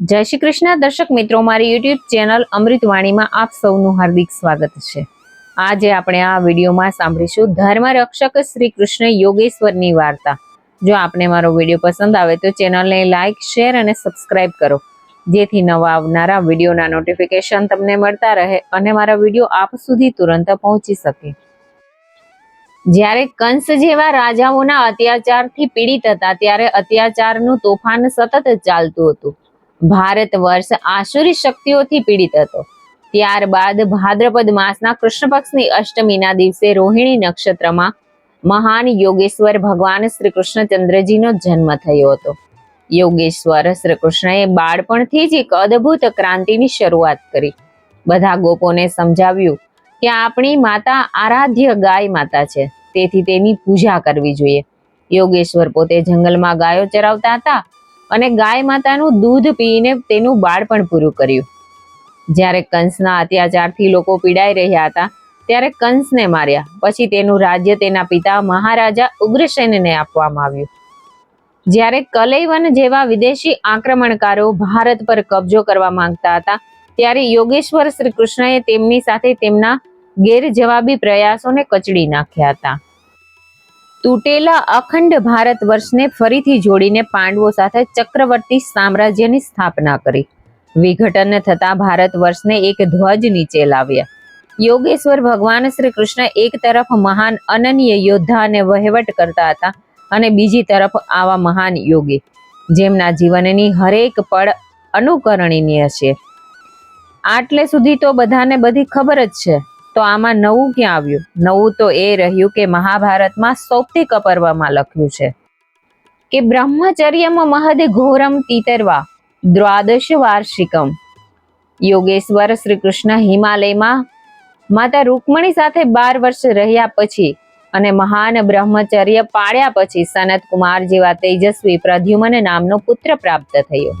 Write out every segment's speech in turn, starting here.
જય શ્રી કૃષ્ણ. દર્શક મિત્રો, મારી યુટ્યુબ ચેનલ અમૃતવાણીમાં આપ સૌનું હાર્દિક સ્વાગત છે. આજે આપણે આ વિડીયોમાં સાંભળીશું ધર્મ રક્ષક શ્રી કૃષ્ણ યોગેશ્વરની વાર્તા. જો આપને મારો વીડિયો પસંદ આવે તો ચેનલને લાઇક શેર અને સબસ્ક્રાઇબ કરો. જેથી નવા આવનારા વિડીયોના નોટિફિકેશન તમને મળતા રહે અને મારા વીડિયો આપ સુધી તુરંત પહોંચી શકે. જ્યારે કંસ જેવા રાજાઓના અત્યાચારથી પીડિત હતા, ત્યારે અત્યાચારનું તોફાન સતત ચાલતું હતું. ભારત વર્ષ આસુરી શક્તિઓથી પીડિત હતો. ત્યારબાદ ભાદ્રપદ માસના કૃષ્ણ પક્ષની અષ્ટમીના દિવસે રોહિણી નક્ષત્રમાં મહાન યોગેશ્વર ભગવાન શ્રી કૃષ્ણચંદ્રજીનો જન્મ થયો હતો. યોગેશ્વર શ્રી કૃષ્ણએ બાળપણથી જ એક અદ્ભુત ક્રાંતિની શરૂઆત કરી. બધા ગોપોને સમજાવ્યું કે આપણી માતા આરાધ્ય ગાય માતા છે, તેથી તેની પૂજા કરવી જોઈએ. યોગેશ્વર પોતે જંગલમાં ગાયો ચરાવતા હતા અને ગાય માતાનું દૂધ પીને તેનું બાળપણ પૂરું કર્યું. જ્યારે કંસના અત્યાચારથી લોકો પીડાઈ રહ્યા હતા, ત્યારે કંસને માર્યા. પછી તેનું રાજ્ય તેના પિતા મહારાજા ઉગ્રસેનને આપવામાં આવ્યું. જ્યારે કલૈવન જેવા વિદેશી આક્રમણકારો ભારત પર કબજો કરવા માંગતા હતા, ત્યારે યોગેશ્વર શ્રી કૃષ્ણએ તેમની સાથે તેમના ગેરજવાબી પ્રયાસોને કચડી નાખ્યા હતા. તૂટેલા અખંડ ભારત વર્ષને ફરીથી જોડીને પાંડવો સાથે ચક્રવર્તી સામ્રાજ્યની સ્થાપના કરી. વિઘટન થતા ભારત વર્ષને એક ધ્વજ નીચે લાવ્યા. યોગેશ્વર ભગવાન શ્રી કૃષ્ણ એક તરફ મહાન અનન્ય યોદ્ધા અને વહીવટ કરતા હતા અને બીજી તરફ આવા મહાન યોગી, જેમના જીવનની હરેક પળ અનુકરણીય છે. આટલે સુધી તો બધાને બધી ખબર જ છે. તો આમાં નવું ક્યાં આવ્યું? નવું તો એ રહ્યું કે મહાભારતમાં સૌથી કપર્વમાં લખ્યું છે કે બ્રહ્મચર્યમાં મહદ ઘોરમ તીતરવા દ્વાદશ વાર્ષિકમ. યોગેશ્વર શ્રી કૃષ્ણ હિમાલયમાં માતા રૂકમણી સાથે બાર વર્ષ રહ્યા પછી અને મહાન બ્રહ્મચર્ય પાળ્યા પછી સનત કુમાર જેવા તેજસ્વી પ્રદ્યુમન નામનો પુત્ર પ્રાપ્ત થયો.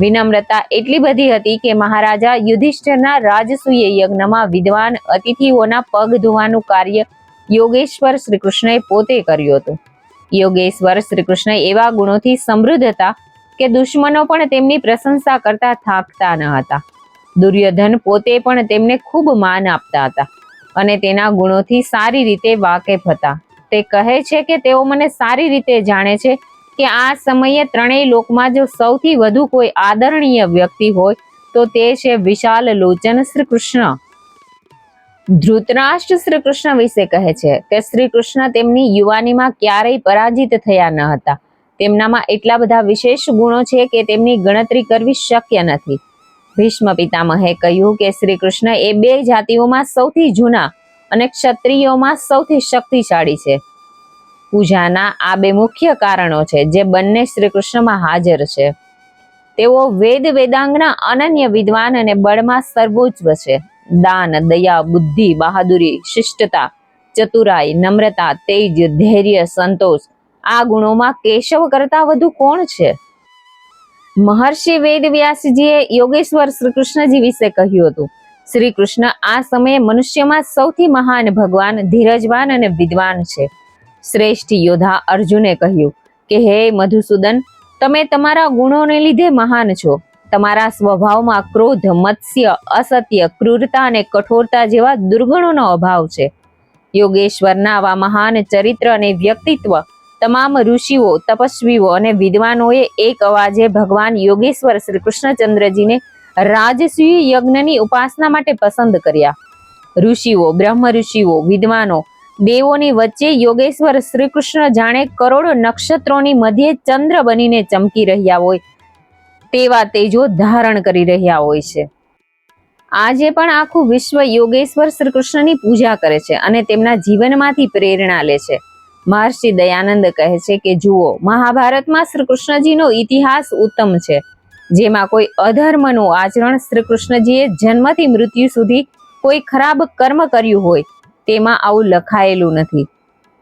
વિનમ્રતા એટલી બધી હતી કે મહારાજા યુધિષ્ઠિરના રાજસૂય યજ્ઞમાં વિદ્વાન અતિથિઓના પગ ધોવાનું કાર્ય યોગેશ્વર શ્રીકૃષ્ણએ પોતે કર્યું હતું. યોગેશ્વર શ્રી કૃષ્ણ એવા ગુણોથી સમૃદ્ધ હતા કે દુશ્મનો પણ તેમની પ્રશંસા કરતા થાકતા ન હતા. દુર્યોધન પોતે પણ તેમને ખૂબ માન આપતા હતા અને તેના ગુણોથી સારી રીતે વાકેફ હતા. તે કહે છે કે તેઓ મને સારી રીતે જાણે છે કે આ સમયે ત્રણેય લોકમાં જો સૌથી વધુ કોઈ આદરણીય વ્યક્તિ હોય, તો તે છે વિશાલ લોચન શ્રી કૃષ્ણ ધૃતરાષ્ટ્ર શ્રી કૃષ્ણ વિશે કહે છે કે શ્રી કૃષ્ણ તેમની યુવાનીમાં ક્યારેય પરાજિત થયા ન હતા. તેમનામાં એટલા બધા વિશેષ ગુણો છે કે તેમની ગણતરી કરવી શક્ય નથી. ભીષ્મ પિતામહે કહ્યું કે શ્રી કૃષ્ણ એ બે જાતિઓમાં સૌથી જૂના અને ક્ષત્રિયોમાં સૌથી શક્તિશાળી છે. પૂજાના આ બે મુખ્ય કારણો છે, જે બંને શ્રી કૃષ્ણમાં હાજર છે. તેઓ વેદ વેદાંગના અનન્ય વિદ્વાન અને બળમાં સર્વોચ્ચ છે. દાન, દયા, બુદ્ધિ, બહાદુરી, શિષ્ટતા, ચતુરાઈ, નમ્રતા, તેજ, ધૈર્ય, સંતોષ, આ ગુણોમાં કેશવ કરતા વધુ કોણ છે? મહર્ષિ વેદવ્યાસજીએ યોગેશ્વર શ્રી કૃષ્ણજી વિશે કહ્યું હતું. શ્રી કૃષ્ણ આ સમયે મનુષ્યમાં સૌથી મહાન ભગવાન, ધીરજવાન અને વિદ્વાન છે. શ્રેષ્ઠ યોદ્ધા અર્જુને કહ્યું કે, હે મધુસૂદન, તમે તમારા ગુણોને લીધે મહાન છો. તમારા સ્વભાવમાં ક્રોધ, મત્સ્ય, અસત્ય, ક્રૂરતા અને કઠોરતા જેવા દુર્ગુણોનો અભાવ છે. યોગેશ્વરના આવા મહાન ચરિત્ર અને વ્યક્તિત્વ તમામ ઋષિઓ, તપસ્વીઓ અને વિદ્વાનોએ એક અવાજે ભગવાન યોગેશ્વર શ્રી કૃષ્ણચંદ્રજીને રાજસૂય યજ્ઞની ઉપાસના માટે પસંદ કર્યા. ઋષિઓ બ્રહ્મ ઋષિઓ વિદ્વાનો દેવોની વચ્ચે યોગેશ્વર શ્રી કૃષ્ણ જાણે કરોડો નક્ષત્રોની મધ્યે ચંદ્ર બનીને ચમકી રહ્યા હોય, તેવા તેજો ધારણ કરી રહ્યા હોય છે. આજે પણ આખું વિશ્વ યોગેશ્વર શ્રી કૃષ્ણની પૂજા કરે છે અને તેમના જીવનમાંથી પ્રેરણા લે છે. મહર્ષિ દયાનંદ કહે છે કે, જુઓ, મહાભારતમાં શ્રી કૃષ્ણજીનો ઇતિહાસ ઉત્તમ છે, જેમાં કોઈ અધર્મનું આચરણ શ્રી કૃષ્ણજીએ જન્મથી મૃત્યુ સુધી કોઈ ખરાબ કર્મ કર્યું હોય તેમાં આવું લખાયેલું નથી.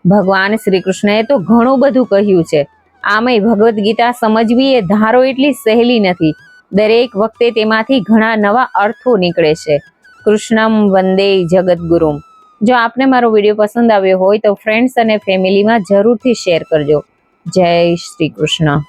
ભગવાન શ્રી કૃષ્ણએ તો ઘણું બધું કહ્યું છે. આમય ભગવદ્ ગીતા સમજવી એ ધારો એટલી સહેલી નથી. દરેક વખતે તેમાંથી ઘણા નવા અર્થો નીકળે છે. કૃષ્ણમ વંદે જગદગુરુમ. જો આપને મારો વીડિયો પસંદ આવ્યો હોય તો ફ્રેન્ડ્સ અને ફેમિલીમાં જરૂરથી શેર કરજો. જય શ્રી કૃષ્ણ